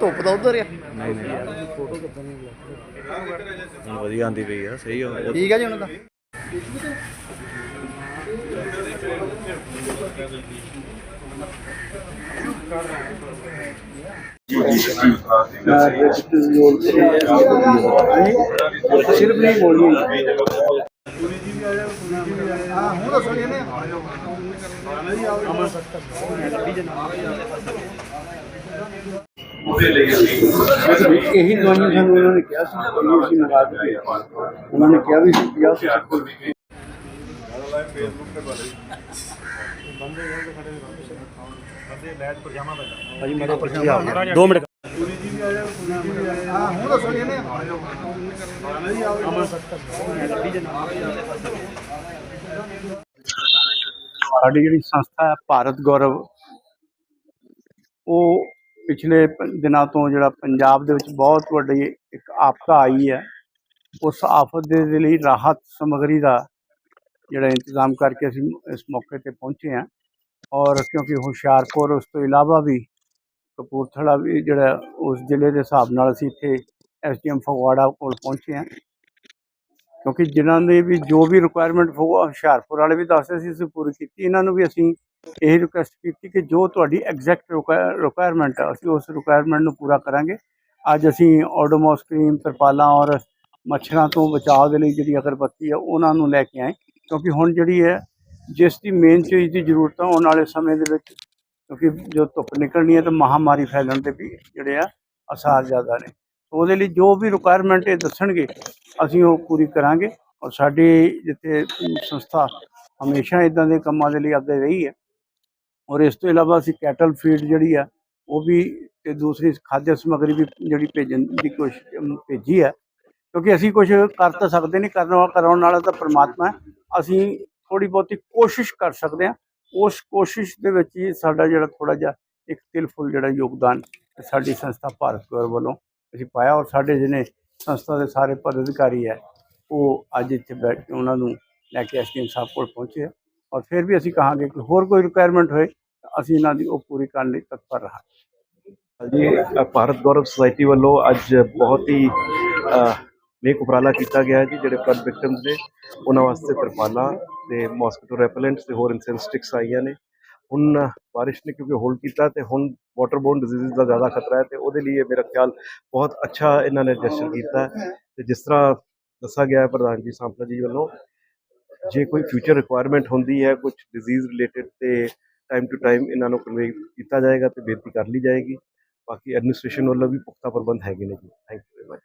ਧੁੱਪ ਤਾਂ ਉਧਰ ਆ। ਨਹੀਂ ਨਹੀਂ ਹੁਣ ਵਧੀਆ ਆਂਦੀ ਪਈ ਆ ਸਹੀ ਆ। ਠੀਕ ਹੈ ਜੀ ਉਹਨਾਂ ਦਾ ਸਿਰਫ ਨਹੀਂ ਬੋਲੀ ਹਾਂ ਹੁਣ ਦੱਸੋ ਜੀ ਇਹਨੇ। ਇਹੀ ਦਵਾਈਆਂ ਸਾਨੂੰ ਉਹਨਾਂ ਨੇ ਕਿਹਾ ਸੀ ਕਿ ਅਸੀਂ ਮੰਗਾ ਕੇ ਉਹਨਾਂ ਨੇ ਕਿਹਾ ਵੀ 50 ਸੀ ਕੋਲ ਭਾਜੀ ਮੇਰਾ ਪਰਚੀ ਆ ਗਿਆ 2 ਮਿੰਟ ਹਾਂ ਹੁਣ ਦੱਸੋ ਜੀ ਇਹਨੇ ਸਾਡੀ ਜਿਹੜੀ ਸੰਸਥਾ ਹੈ ਭਾਰਤ ਗੌਰਵ ਉਹ ਪਿਛਲੇ ਦਿਨਾਂ ਤੋਂ ਜਿਹੜਾ ਪੰਜਾਬ ਦੇ ਵਿੱਚ ਬਹੁਤ ਵੱਡੀ ਇੱਕ ਆਪਦਾ ਆਈ ਹੈ, ਉਸ ਆਫਤ ਦੇ ਲਈ ਰਾਹਤ ਸਮਗਰੀ ਦਾ ਜਿਹੜਾ ਇੰਤਜ਼ਾਮ ਕਰਕੇ ਅਸੀਂ ਇਸ ਮੌਕੇ ਤੇ ਪਹੁੰਚੇ ਹਾਂ ਔਰ ਕਿਉਂਕਿ ਹੁਸ਼ਿਆਰਪੁਰ ਉਸ ਤੋਂ ਇਲਾਵਾ ਵੀ ਕਪੂਰਥਲਾ ਵੀ ਜਿਹੜਾ ਉਸ ਜ਼ਿਲ੍ਹੇ ਦੇ ਹਿਸਾਬ ਨਾਲ ਅਸੀਂ ਇੱਥੇ ਐਸਡੀਐਮ ਫਗਵਾੜਾ ਕੋਲ ਪਹੁੰਚੇ ਹਾਂ। ਕਿਉਂਕਿ ਜਿਨ੍ਹਾਂ ਦੇ ਵੀ ਜੋ ਵੀ ਰਿਕੁਆਇਰਮੈਂਟ ਹੋਊਗਾ ਹੁਸ਼ਿਆਰਪੁਰ ਵਾਲੇ ਵੀ ਦੱਸਦੇ ਸੀ, ਅਸੀਂ ਪੂਰੀ ਕੀਤੀ, ਇਹਨਾਂ ਨੂੰ ਵੀ ਅਸੀਂ ਇਹ ਰਿਕੁਐਸਟ ਕੀਤੀ ਕਿ ਜੋ ਤੁਹਾਡੀ ਐਗਜ਼ੈਕਟ ਰਿਕੁਆਇਰਮੈਂਟ ਹੈ ਅਸੀਂ ਉਸ ਰਿਕੁਆਇਰਮੈਂਟ ਨੂੰ ਪੂਰਾ ਕਰਾਂਗੇ। ਅੱਜ ਅਸੀਂ ਓਡੋਮੋਸ ਕਰੀਮ ਤਰਪਾਲਾਂ ਔਰ ਮੱਛਰਾਂ ਤੋਂ ਬਚਾਅ ਦੇ ਲਈ ਜਿਹੜੀ ਅਗਰਬੱਤੀ ਹੈ ਉਹਨਾਂ ਨੂੰ ਲੈ ਕੇ ਆਏ। ਕਿਉਂਕਿ ਹੁਣ ਜਿਹੜੀ ਹੈ, ਜਿਸ ਦੀ ਮੇਨ ਚੀਜ਼ ਦੀ ਜ਼ਰੂਰਤ ਹੈ ਆਉਣ ਵਾਲੇ ਸਮੇਂ ਦੇ ਵਿੱਚ, ਕਿਉਂਕਿ ਜੋ ਧੁੱਪ ਨਿਕਲਣੀ ਹੈ ਤਾਂ ਮਹਾਮਾਰੀ ਫੈਲਣ ਦੇ ਵੀ ਜਿਹੜੇ ਆ, ਅਸਾਰ ਜ਼ਿਆਦਾ ਨੇ। ਉਹਦੇ ਲਈ ਜੋ ਵੀ ਰਿਕੁਆਇਰਮੈਂਟ ਇਹ ਦੱਸਣਗੇ, ਅਸੀਂ ਉਹ ਪੂਰੀ ਕਰਾਂਗੇ। ਔਰ ਸਾਡੀ ਜਿੱਥੇ ਸੰਸਥਾ ਹਮੇਸ਼ਾ ਇਦਾਂ ਦੇ ਕੰਮਾਂ ਦੇ ਲਈ ਅੱਗੇ ਰਹੀ ਹੈ ਔਰ ਇਸ ਤੋਂ ਇਲਾਵਾ ਅਸੀਂ ਕੈਟਲ ਫੀਡ ਜਿਹੜੀ ਆ, ਉਹ ਵੀ ਤੇ ਦੂਸਰੀ ਖਾद्य ਸਮੱਗਰੀ ਵੀ ਜਿਹੜੀ ਭੇਜਣ ਦੀ ਕੋਸ਼ਿਸ਼ ਭੇਜੀ ਹੈ ਕਿਉਂਕਿ ਅਸੀਂ ਕੁਝ ਕਰ ਤਾਂ ਸਕਦੇ ਨਹੀਂ, ਕਰਨ ਵਾਲਾ ਕਰਾਉਣ ਵਾਲਾ ਤਾਂ ਪਰਮਾਤਮਾ ਅਸੀਂ ਥੋੜੀ ਬਹੁਤੀ ਕੋਸ਼ਿਸ਼ ਕਰ ਸਕਦੇ ਹਾਂ। ਉਸ ਕੋਸ਼ਿਸ਼ ਦੇ ਵਿੱਚ ਹੀ ਸਾਡਾ ਜਿਹੜਾ ਥੋੜਾ ਜਿਹਾ ਇੱਕ ਤਿਲਫੁੱਲ ਜਿਹੜਾ ਯੋਗਦਾਨ ਸਾਡੀ ਸੰਸਥਾ ਭਾਰਤ ਗੌਰ ਵੱਲੋਂ ਅਸੀਂ ਪਾਇਆ ਔਰ ਸਾਡੇ ਜਿਹਨੇ ਸੰਸਥਾ ਦੇ ਸਾਰੇ ਪਦਾਧਿਕਾਰੀ ਹੈ, ਉਹ ਅੱਜ ਇੱਥੇ ਬੈਠ ਕੇ ਉਹਨਾਂ ਨੂੰ ਲੈ ਕੇ ਐਸਡੀਐਮ ਸਾਹਿਬ ਕੋਲ ਪਹੁੰਚੇ ਆ। ਔਰ ਫਿਰ ਵੀ ਅਸੀਂ ਕਹਾਂਗੇ ਕਿ ਹੋਰ ਕੋਈ ਰਿਕੁਆਇਰਮੈਂਟ ਹੋਏ ਅਸੀਂ ਇਹਨਾਂ ਦੀ ਉਹ ਪੂਰੀ ਕਰਨ ਲਈ ਤਤਪਰ ਰਹਾਂਗੇ। ਜੀ ਭਾਰਤ ਗੌਰਵ ਸੁਸਾਇਟੀ ਵੱਲੋਂ ਅੱਜ ਬਹੁਤ ਹੀ ਨੇਕ ਉਪਰਾਲਾ ਕੀਤਾ ਗਿਆ ਜੀ, ਜਿਹੜੇ ਫਲੱਡ ਵਿਕਟਮਸ ਨੇ, ਉਹਨਾਂ ਵਾਸਤੇ ਤਰਪਾਲਾਂ ਤੇ ਮੌਸਕੀਟੋ ਰੈਪੇਲੈਂਟਸ ਤੇ ਹੋਰ ਇਨਸੈਂਸਟਿਕਸ ਆਈਆਂ ਨੇ। ਹੁਣ ਬਾਰਿਸ਼ ਨੇ ਕਿਉਂਕਿ ਹੋਲਡ ਕੀਤਾ ਤੇ ਹੁਣ ਵਾਟਰਬੋਰਨ ਡਿਜ਼ੀਜ਼ ਦਾ ਜ਼ਿਆਦਾ ਖਤਰਾ ਹੈ ਤੇ ਉਹਦੇ ਲਈ ਇਹ ਮੇਰਾ ਖਿਆਲ ਬਹੁਤ ਅੱਛਾ ਇਹਨਾਂ ਨੇ ਜੈਸਚਰ ਕੀਤਾ ਹੈ। ਤੇ ਜਿਸ ਤਰ੍ਹਾਂ ਦੱਸਿਆ ਗਿਆ ਹੈ ਪ੍ਰਧਾਨ ਜੀ, ਸਾਂਪਲਾ ਜੀ ਵੱਲੋਂ, ਜੇ ਕੋਈ ਫਿਊਚਰ ਰਿਕੁਆਇਰਮੈਂਟ ਹੁੰਦੀ ਹੈ ਕੁਝ ਡਿਜ਼ੀਜ਼ ਰਿਲੇਟਡ ਤੇ ਟਾਈਮ ਟੂ ਟਾਈਮ ਇਹਨਾਂ ਨੂੰ ਕਨਵੇ ਕੀਤਾ ਜਾਏਗਾ ਤੇ ਬੇਨਤੀ ਕਰ ਲਈ ਜਾਏਗੀ। ਬਾਕੀ ਐਡਮਿਨਿਸਟ੍ਰੇਸ਼ਨ ਵੱਲੋਂ ਵੀ ਪੁਖਤਾ ਪ੍ਰਬੰਧ ਹੈਗੇ ਨੇ ਜੀ। Thank you very much